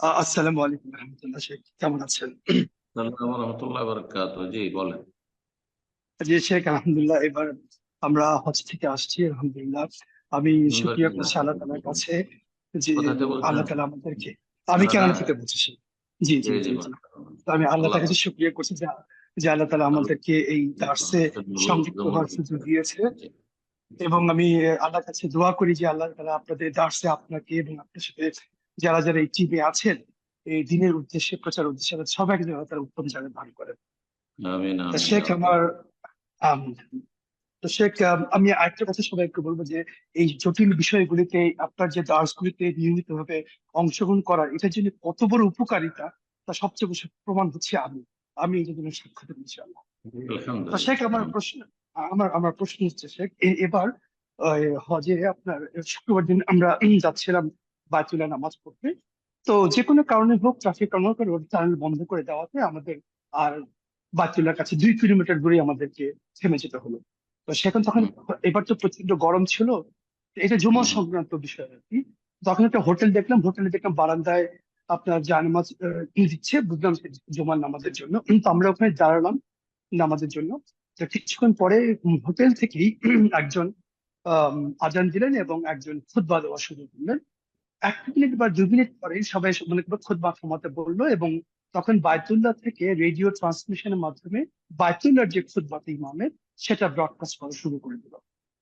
আসসালামু আলাইকুম রহমতুল্লাহ শেখ কেমন আছেন? রহমতুল্লাহ বরকাত জি বলেন। জি শেখ আলহামদুলিল্লাহ এবার আমরা হজ থেকে আসছি আলহামদুলিল্লাহ। আমি শুকরিয়া করছি আল্লাহ তাআলার কাছে যে? আল্লাহ তাআলা আমাদেরকে আমি কেরালা থেকে বলছি জি জি জি আমি আল্লাহ তাআলার কাছে শুকরিয়া করছি যে যে আল্লাহ তাআলা আমাদেরকে এই দার্সে সংযুক্ত হওয়ার সুযোগ দিয়েছে। এবং আমি আল্লাহর কাছে দোয়া করি যে আল্লাহ তাআলা আপনাদের দার্সে আপনাকে এবং আপনার সাথে যারা যারা এই টিমে আছেন এই দিনের উদ্দেশ্যে প্রচার উদ্দেশ্যে সবাইকে যেন তারা উত্তম জায়গায় দান করেন। শেখ আমার আম, তো শেখ আমি আরেকটা কথা সবাইকে বলব যে এই জটিল বিষয়গুলিতে আপনার যে দাসগুলিতে নিয়মিত ভাবে অংশগ্রহণ করার এটার জন্য কত বড় উপকারিতা তা সবচেয়ে বেশি প্রমাণ হচ্ছে আমি। আমি এই জন্য সাক্ষাৎ দেবো ইনশাআল্লাহ। তো শেখ আমার প্রশ্ন আমার আমার প্রশ্ন হচ্ছে শেখ এবার হজে আপনার শুক্রবার দিন আমরা যাচ্ছিলাম বায়তুল্লাহ নামাজ পড়তে। তো যে কোনো কারণে হোক ট্রাফিক হোক রোড চ্যানেল বন্ধ করে দেওয়াতে আমাদের আর বায়তুল্লাহর কাছে দুই কিলোমিটার দূরে আমাদেরকে থেমে যেতে হলো। তো সেখানে তখন এবার তো প্রচণ্ড গরম ছিল। এটা জুমা সংক্রান্ত বিষয় আর কি। তখন একটা হোটেল দেখলাম, হোটেলে দেখলাম বারান্দায় আপনার জানামাজ দিচ্ছে, বুঝলাম যে জুমার নামাজের জন্য। তো আমরা ওখানে দাঁড়ালাম নামাজের জন্য। তো কিছুক্ষণ পরে হোটেল থেকেই একজন আজান দিলেন এবং একজন খুতবা দেওয়া শুরু করলেন। এক মিনিট বা দু মিনিট পরে সবাই মনে করব খুতবা থামাতে বলল এবং তখন বায়তুল্লাহ থেকে রেডিও ট্রান্সমিশনের মাধ্যমে বায়তুল্লাহর যে খুতবা ইমামের সেটা ব্রডকাস্ট করা শুরু করে দিল।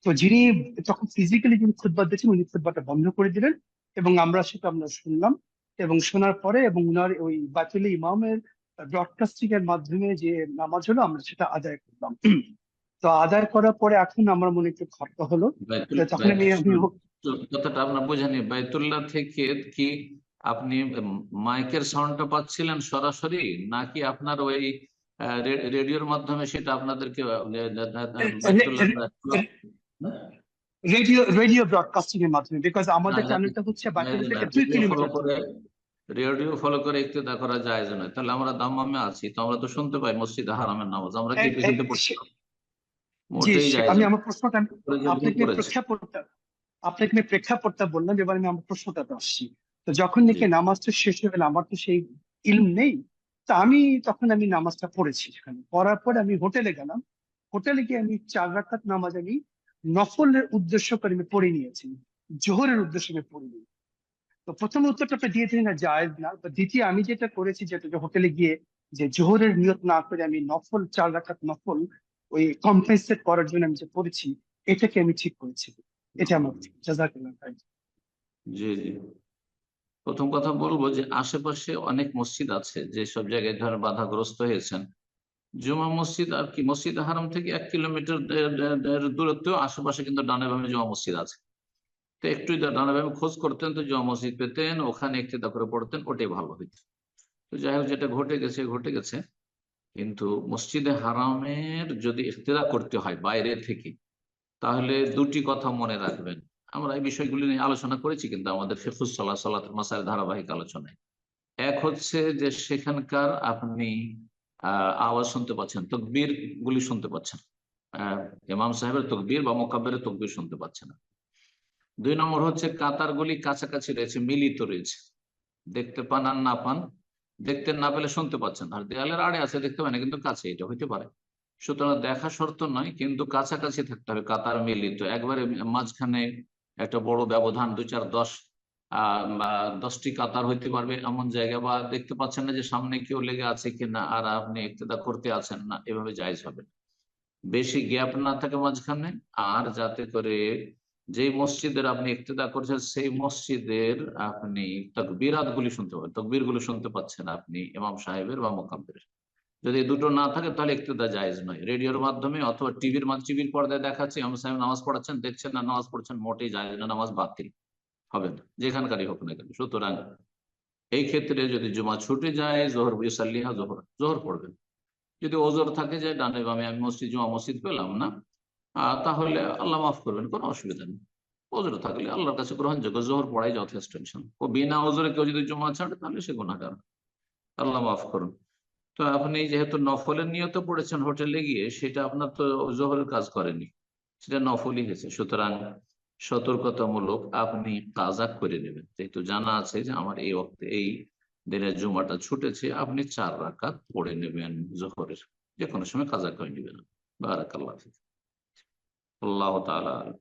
তো যিনি তখন ফিজিক্যালি যিনি খুতবা দিয়েছেন উনি খুতবাটা বন্ধ করে দিলেন এবং আমরা সেটা আমরা শুনলাম এবং শোনার পরে এবং উনার ওই বায়তুল্লাহ ইমামের ব্রডকাস্টিং এর মাধ্যমে যে নামাজ হলো আমরা সেটা আদায় করলাম। তো আদায় করার পরে এখন আমার মনে একটু খটকা হলো। তখন আমি কথাটা আপনার বোঝেনি। বাইতুল্লাহ থেকে কি আপনি মাইকের সাউন্ডটা পাচ্ছিলেন সরাসরি? নাকি আপনার ওই রেডিওর মাধ্যমে সেটা আপনাদেরকে রেডিও রেডিও ব্রডকাস্টিং এর মাধ্যমে বিকজ আমাদের চ্যানেলটা হচ্ছে বায়তুল্লাহ থেকে দুই ফলো কিলোমিটার। করে রেডিও ফলো করে যায় নয় তাহলে আমরা দাম্মামে আছি তো আমরা তো শুনতে পাই মসজিদে হারামের নামাজ। আমরা কি পড়ছি? আমি আমার প্রশ্নটা আপনাকে করেছে প্রেক্ষাপটটা আপনাকে আমি প্রেক্ষাপটটা বললাম এবার আমি আমার প্রশ্নটাতে আসছি। তো যখন নাকি নামাজটা শেষ হয়ে গেল আমার তো সেই ইলম নেই তা আমি তখন আমি নামাজটা পড়েছি সেখানে। পড়ার পরে আমি হোটেলে গেলাম। হোটেলে গিয়ে আমি চার রাকাত নামাজ আমি নফলের উদ্দেশ্য করে আমি পড়ে নিয়েছি। জোহরের উদ্দেশ্যে আমি পড়িনি তো প্রথম উত্তরটা আপনি দিয়ে দিলেন না জায়েজ না। বা দ্বিতীয় আমি যেটা করেছি যেটা যে হোটেলে গিয়ে যে জোহরের নিয়ত না করে আমি নফল চার রাকাত নফল ওই কম্পেনসেট করার জন্য আমি যে পড়েছি এটাকে আমি ঠিক করেছি। জি জি। প্রথম কথা বলব যে আশেপাশে অনেক মসজিদ আছে যে সব জায়গায় ধরেন বাধাগ্রস্ত হয়েছেন। জুমা মসজিদ আর কি? মসজিদ হারাম থেকে এক কিলোমিটার দূরত্বেও আশেপাশে কিন্তু ডানে বামে জুমা মসজিদ আছে। তো একটু ডানে বামে খোঁজ করতেন তো জুমা মসজিদ পেতেন, ওখানে একটি করে পড়তেন, ওটাই ভালো হইতো। তো যাই হোক, যেটা ঘটে গেছে ঘটে গেছে। কিন্তু মসজিদে হারামের যদি ইফতেদা করতে হয় বাইরে থেকে তাহলে দুটি কথা মনে রাখবেন। আমরা এই বিষয়গুলি নিয়ে আলোচনা করেছি কিন্তু আমাদের ফিকুস সাল্লাহ সাল্লাহ মাসার ধারাবাহিক আলোচনায়। এক হচ্ছে যে সেখানকার আপনি আওয়াজ শুনতে পাচ্ছেন তকবীর গুলি শুনতে পাচ্ছেন। ইমাম সাহেবের তকবীর বা মোকাবের তকবীর শুনতে পাচ্ছেন। দুই নম্বর হচ্ছে কাতারগুলি কাছাকাছি রয়েছে, মিলিত রয়েছে। দেখতে পান আর না পান, দেখতে না পেলে শুনতে পাচ্ছেন। আর দেয়ালের আড়ে আছে, দেখতে পান না, কিন্তু কাছে, এটা হইতে পারে। সুতরাং দেখা শর্ত নয়, কিন্তু কাছাকাছি থাকতে হবে, কাতার মিলিত। একবারে মাঝখানে একটা বড় ব্যবধান, দুই চার দশ দশটি কাতার হইতে পারবে এমন জায়গা, বা দেখতে পাচ্ছেন না যে সামনে কেউ লেগে আছে কিনা, আর আপনি ইক্তেদা করতে আছেন না, এভাবে জায়জ হবে বেশি গ্যাপ না থাকে মাঝখানে, আর যাতে করে যেই মসজিদের আপনি ইক্তেদা করছেন, সেই মসজিদের আপনি তকবিরাত গুলি শুনতে পাবেন। তকবিরগুলো শুনতে পাচ্ছেন আপনি ইমাম সাহেবের বা মোকাব্বের যদি দুটো না থাকে, তাহলে ইক্তেদা জায়েজ নয়। রেডিওর মাধ্যমে অথবা টিভির টিভির পর্দায় দেখাচ্ছে ইমাম সাহেব নামাজ পড়াচ্ছেন, দেখছেন না, নামাজ পড়ছেন, মোটেই জায়েজ না, নামাজ বাতিল। হবে না। যেখানকারই হোক না কেন। সুতরাং এই ক্ষেত্রে যদি জুমা ছুটে যায়, জোহর ইসাল্লিহা জোহর জোহর পড়বেন। যদি ওজোর থাকে যে ডানে বামে আমি মসজিদ, জুমা মসজিদ পেলাম না তাহলে আল্লাহ মাফ করবেন, কোনো অসুবিধা নেই। ওজোর থাকলে আল্লাহর কাছে গ্রহণযোগ্য, জোহর পড়াই যথেষ্ট ও বিনা ওজোরে কেউ যদি জুমা ছাড়ে, তাহলে সে গুণাগার আল্লাহ মাফ করুন। তো আপনি যেহেতু নফলের নিয়ত পড়েছেন হোটেলে গিয়ে, সেটা আপনার তো জোহরের কাজ করেনি। সেটা নফলই হয়েছে। সুতরাং সতর্কতামূলক আপনি কাজা করে নেবেন। যেহেতু জানা আছে যে আমার এই ওক্তে এই দিনের জুমাটা ছুটেছে, আপনি চার রাকাত পড়ে নেবেন জোহরের। যে কোনো সময় কাজা করে নেবেন। বারাকাল্লাহ। আল্লাহ আলাম।